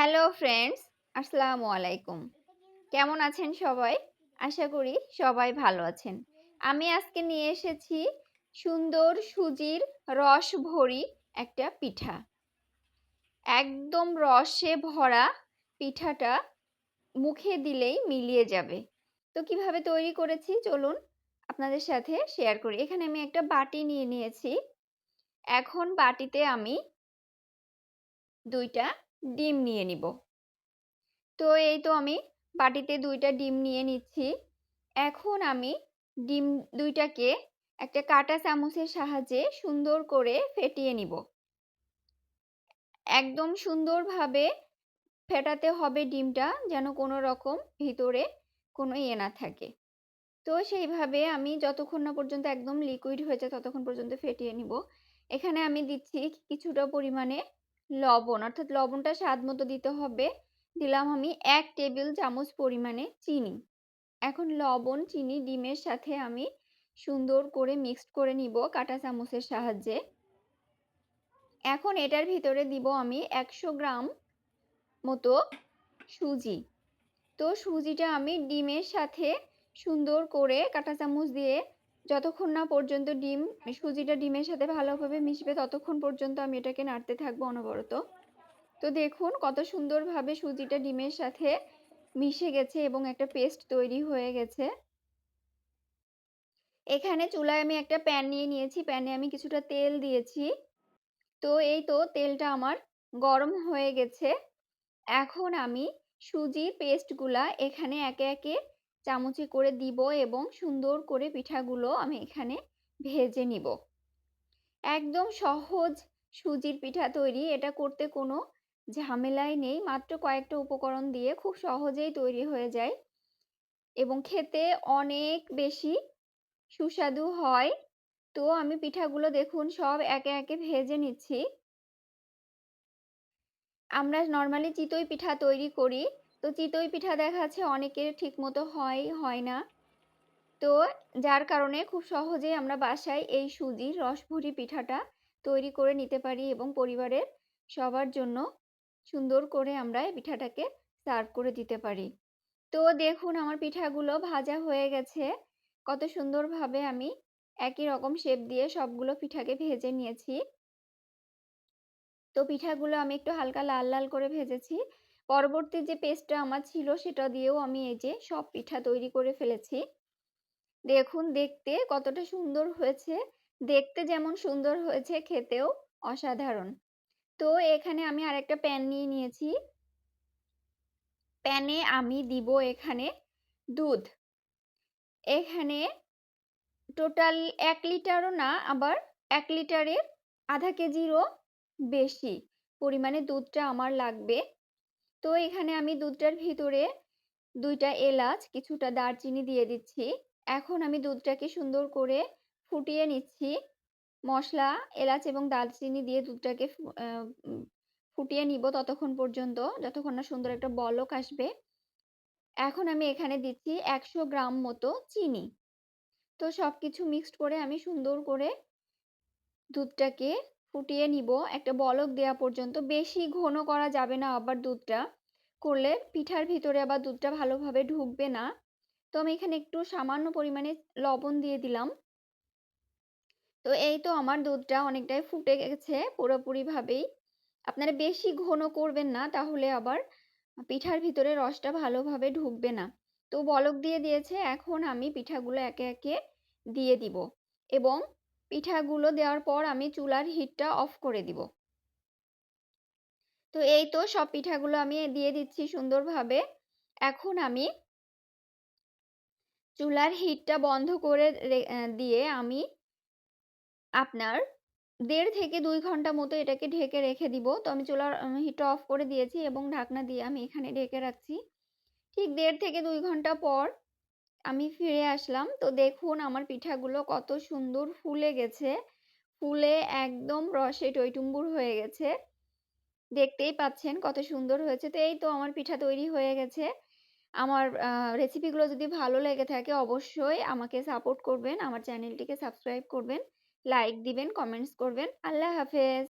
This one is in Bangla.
হ্যালো ফ্রেন্ডস আসসালামু আলাইকুম কেমন আছেন সবাই? আশা করি সবাই ভালো আছেন। আমি আজকে নিয়ে এসেছি সুন্দর সুজির রস ভরি একটা পিঠা। একদম রসে ভরা পিঠাটা মুখে দিলেই মিলিয়ে যাবে। তো কীভাবে তৈরি করেছি চলুন আপনাদের সাথে শেয়ার করি। এখানে আমি একটা বাটি নিয়ে নিয়েছি। এখন বাটিতে আমি দুইটা ডিম নিয়ে নিব। তো এই তো আমি বাটিতে দুইটা ডিম নিয়ে নিচ্ছি। এখন আমি ডিম দুইটাকে একটা কাটা চামচের সাহায্যে সুন্দর করে ফেটিয়ে নিব। একদম সুন্দরভাবে ফেটাতে হবে ডিমটা যেন কোনো রকম ভিতরে কোনো ইয়ে না থাকে। তো সেইভাবে আমি যতক্ষণ না পর্যন্ত একদম লিকুইড হয়েছে ততক্ষণ পর্যন্ত ফেটিয়ে নিব। এখানে আমি দিচ্ছি কিছুটা পরিমাণে লবণ, অর্থাৎ লবণটা স্বাদ মতো দিতে হবে। দিলাম আমি এক টেবিল চামচ পরিমাণে চিনি। এখন লবণ, চিনি, ডিমের সাথে আমি সুন্দর করে মিক্সড করে নিব কাটা চামচের সাহায্যে। এখন এটার ভিতরে দিব আমি একশো গ্রাম মতো সুজি। তো সুজিটা আমি ডিমের সাথে সুন্দর করে কাটা চামচ দিয়ে যতক্ষণ না পর্যন্ত ডিম, সুজিটা ডিমের সাথে ভালোভাবে মিশবে, ততক্ষণ পর্যন্ত আমি এটাকে নাড়তে থাকব অনবরত। তো দেখুন কত সুন্দরভাবে সুজিটা ডিমের সাথে মিশে গেছে এবং একটা পেস্ট তৈরি হয়ে গেছে। এখানে চুলায় আমি একটা প্যান নিয়ে নিয়েছি, প্যানে আমি কিছুটা তেল দিয়েছি। তো এই তো তেলটা আমার গরম হয়ে গেছে। এখন আমি সুজির পেস্টগুলা এখানে একে একে চামচে করে দিব এবং সুন্দর করে পিঠাগুলো আমি এখানে ভেজে নিব। একদম সহজ সুজির পিঠা তৈরি, এটা করতে কোনো ঝামেলাই নেই, মাত্র কয়েকটা উপকরণ দিয়ে খুব সহজেই তৈরি হয়ে যায় এবং খেতে অনেক বেশি সুস্বাদু হয়। তো আমি পিঠাগুলো দেখুন, সব একে একে ভেজে নিচ্ছি। আমরা নর্মালি চিতই পিঠা তৈরি করি। তো চিতই পিঠা দেখা যাচ্ছে অনেকের ঠিক মতো হয় হয় না। তো যার কারণে খুব সহজেই আমরা বাসায় এই সুজির রসভুরি পিঠাটা তৈরি করে নিতে পারি এবং পরিবারের সবার জন্য সুন্দর করে আমরা এই পিঠাটাকে সার্ভ করে দিতে পারি। তো দেখুন, আমার পিঠাগুলো ভাজা হয়ে গেছে। কত সুন্দরভাবে আমি একই রকম শেপ দিয়ে সবগুলো পিঠাকে ভেজে নিয়েছি। তো পিঠাগুলো আমি একটু হালকা লাল লাল করে ভেজেছি। পরবর্তী যে পেস্টটা আমার ছিল সেটা দিয়েও আমি এই যে সব পিঠা তৈরি করে ফেলেছি। দেখুন দেখতে কতটা সুন্দর হয়েছে। দেখতে যেমন সুন্দর হয়েছে খেতেও অসাধারণ। তো এখানে আমি আরেকটা প্যান নিয়ে নিয়েছি। প্যানে আমি দিব এখানে দুধ। এখানে টোটাল এক লিটারও না, আবার এক লিটারের আধা কেজিরও বেশি পরিমাণে দুধটা আমার লাগবে। তো এখানে আমি দুধটার ভিতরে দুইটা এলাচ, কিছুটা দারচিনি দিয়ে দিচ্ছি। এখন আমি দুধটাকে সুন্দর করে ফুটিয়ে নিচ্ছি। মশলা, এলাচ এবং দারচিনি দিয়ে দুধটাকে ফুটিয়ে নিব ততক্ষণ পর্যন্ত, যতক্ষণ না সুন্দর একটা বলক আসবে। এখন আমি এখানে দিচ্ছি একশো গ্রাম মতো চিনি। তো সব কিছু মিক্সড করে আমি সুন্দর করে দুধটাকে ফুটিয়ে নিব। একটা বলক দেওয়া পর্যন্ত। বেশি ঘন করা যাবে না আবার দুধটা। করলে পিঠার ভিতরে আবার দুধটা ভালোভাবে ঢুকবে না। তো আমি এখানে একটু সামান্য পরিমাণে লবণ দিয়ে দিলাম। তো এই তো আমার দুধটা অনেকটাই ফুটে গেছে পুরোপুরিভাবেই। আপনারা বেশি ঘন করবেন না, তাহলে আবার পিঠার ভিতরে রসটা ভালোভাবে ঢুকবে না। তো বলক দিয়ে দিয়েছে, এখন আমি পিঠাগুলো একে একে দিয়ে দিব। এবং পিঠাগুলো দেওয়ার পর আমি চুলার হিটটা অফ করে দিব। তো এই তো সব পিঠাগুলো আমি দিয়ে দিচ্ছি সুন্দরভাবে। এখন আমি চুলার হিটটা বন্ধ করে দিয়ে আমি আপনার দেড় থেকে দুই ঘণ্টা মতো এটাকে ঢেকে রেখে দিব। তো আমি চুলার হিটটা অফ করে দিয়েছি এবং ঢাকনা দিয়ে আমি এখানে ঢেকে রাখছি। ঠিক দেড় থেকে দুই ঘণ্টা পর আমি ফিরে আসলাম। তো দেখুন আমার পিঠাগুলো কত সুন্দর ফুলে গেছে। ফুলে একদম রসে টইটুম্বুর হয়ে গেছে। দেখতেই পাচ্ছেন কত সুন্দর হয়েছে। তো এই তো আমার পিঠা তৈরি হয়ে গেছে। আমার রেসিপিগুলো যদি ভালো লেগে থাকে অবশ্যই আমাকে সাপোর্ট করবেন। আমার চ্যানেলটিকে সাবস্ক্রাইব করবেন লাইক দিবেন কমেন্টস করবেন। আল্লাহ হাফেজ।